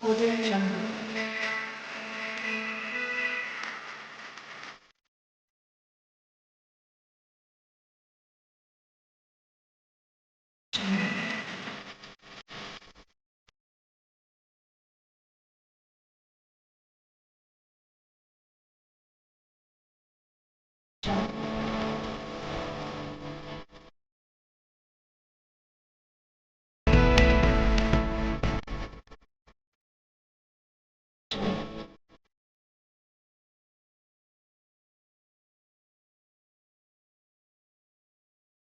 我就是想。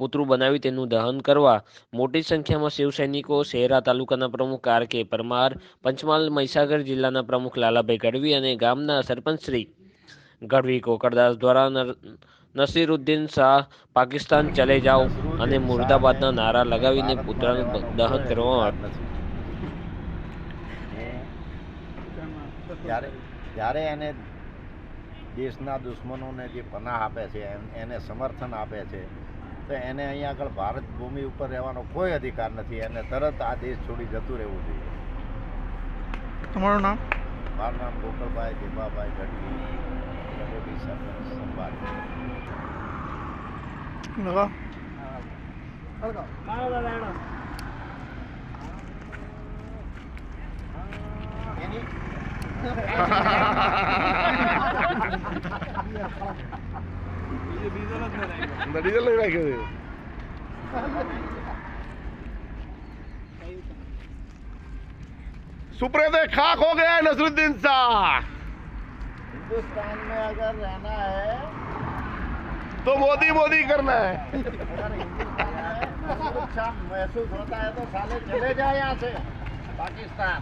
પુતળું બનાવી તેનું દહન કરવા. મોટી સંખ્યામાં શિવસૈનિકો શહેરા તાલુકાના પ્રમુખ આર કે પરમાર, પંચમહાલ મહીસાગર જિલ્લાના પ્રમુખ લાલાભાઈ ગઢવી અને ગામના સરપંચ શ્રી ગઢવી કોકરદાસ દ્વારા નસીરુદ્દીન શાહ પાકિસ્તાન ચલે જાઓ અને મુર્દાબાદના નારા લગાવીને પુતળાનું દહન કરવામાં આવ્યું ત્યારે એને દેશના દુશ્મનોને જે પનાહ આપે છે એને સમર્થન આપે છે તો એને અહીંયા આગળ ભારત ભૂમિ ઉપર રહેવાનો કોઈ અધિકાર નથી. એને તરત આ દેશ છોડી જતું રહેવું જોઈએ. તમારું નામ? મારું નામ ગોકળભાઈ દેવાભાઈ ગઢવી. સંભાળ. એની અંદર ડીઝલ લઈ રાખ્યો છે सुप्रेते खाक हो गया है नसरुद्दीन शाह हिंदुस्तान में अगर रहना है तो मोदी मोदी करना है अगर हिंदुस्तान में सुरक्षा महसूस होता है तो साले चले जाए यहाँ से पाकिस्तान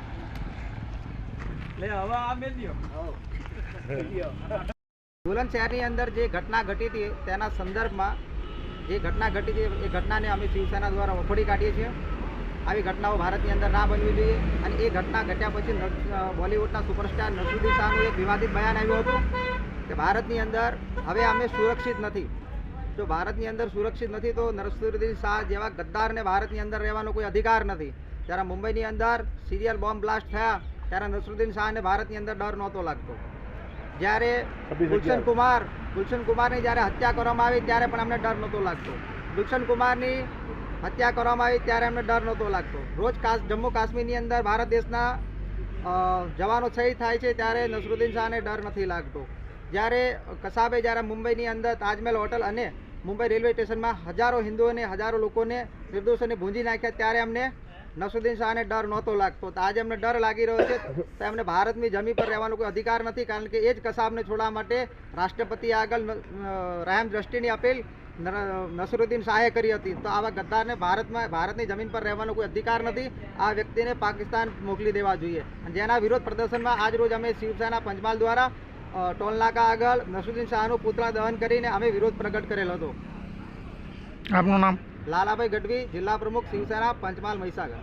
બુલંદ શહેરની અંદર જે ઘટના ઘટી હતી, તેના સંદર્ભમાં જે ઘટના ઘટી હતી, એ ઘટનાને અમે શિવસેના દ્વારા વખોડી કાઢીએ છીએ. આવી ઘટનાઓ ભારતની અંદર ના બનવી જોઈએ અને એ ઘટના ઘટ્યા પછી બોલિવૂડના સુપરસ્ટાર નસરુદ્દીન શાહનું એક વિવાદિત બયાન આવ્યું હતું કે ભારતની અંદર હવે અમે સુરક્ષિત નથી. જો ભારતની અંદર સુરક્ષિત નથી, તો નસરુદ્દીન શાહ જેવા ગદ્દારને ભારતની અંદર રહેવાનો કોઈ અધિકાર નથી. જ્યારે મુંબઈની અંદર સિરિયલ બોમ્બ બ્લાસ્ટ થયા, ત્યારે નસરુદ્દીન શાહને ભારતની અંદર ડર નહોતો લાગતો. જ્યારે ગુલશન કુમાર ગુલશન કુમારની જ્યારે હત્યા કરવામાં આવી ત્યારે પણ અમને ડર નહોતો લાગતો. ગુલશન કુમારની હત્યા કરવામાં આવી ત્યારે અમને ડર નહોતો લાગતો. રોજ જમ્મુ કાશ્મીરની અંદર ભારત દેશના જવાનો શહીદ થાય છે ત્યારે નસરુદ્દીન શાહને ડર નથી લાગતો. જ્યારે કસાબે જ્યારે મુંબઈની અંદર તાજમહેલ હોટલ અને મુંબઈ રેલવે સ્ટેશનમાં હજારો હિન્દુઓને હજારો લોકોને નિર્દોષોને ભૂંજી નાખ્યા ત્યારે અમને નસરુદ્દીન શાહને ડર નહોતો લાગતો. તો આજે એમને ડર લાગી રહ્યો છે તો એમને ભારતની જમીન પર રહેવાનો કોઈ અધિકાર નથી, કારણ કે એ જ કસાબને છોડવા માટે રાષ્ટ્રપતિ આગળ રહેમ દ્રષ્ટિની અપીલ નસરુદ્દીન શાહે કરી હતી. તો આવા ગદ્દારને ભારતમાં, ભારતની જમીન પર રહેવાનો કોઈ અધિકાર નથી, આ વ્યક્તિને પાકિસ્તાન મોકલી દેવા જોઈએ. જેના વિરોધ પ્રદર્શનમાં આજ રોજ અમે શિવસેના પંચમહાલ દ્વારા ટોલનાકા આગળ નસરુદ્દીન શાહનું પુતળા દહન કરીને અમે વિરોધ પ્રગટ કરેલો હતો. આપનું નામ? લાલાભાઈ ગઢવી જિલ્લા પ્રમુખ શિવસેના પંચમહાલ મહીસાગર.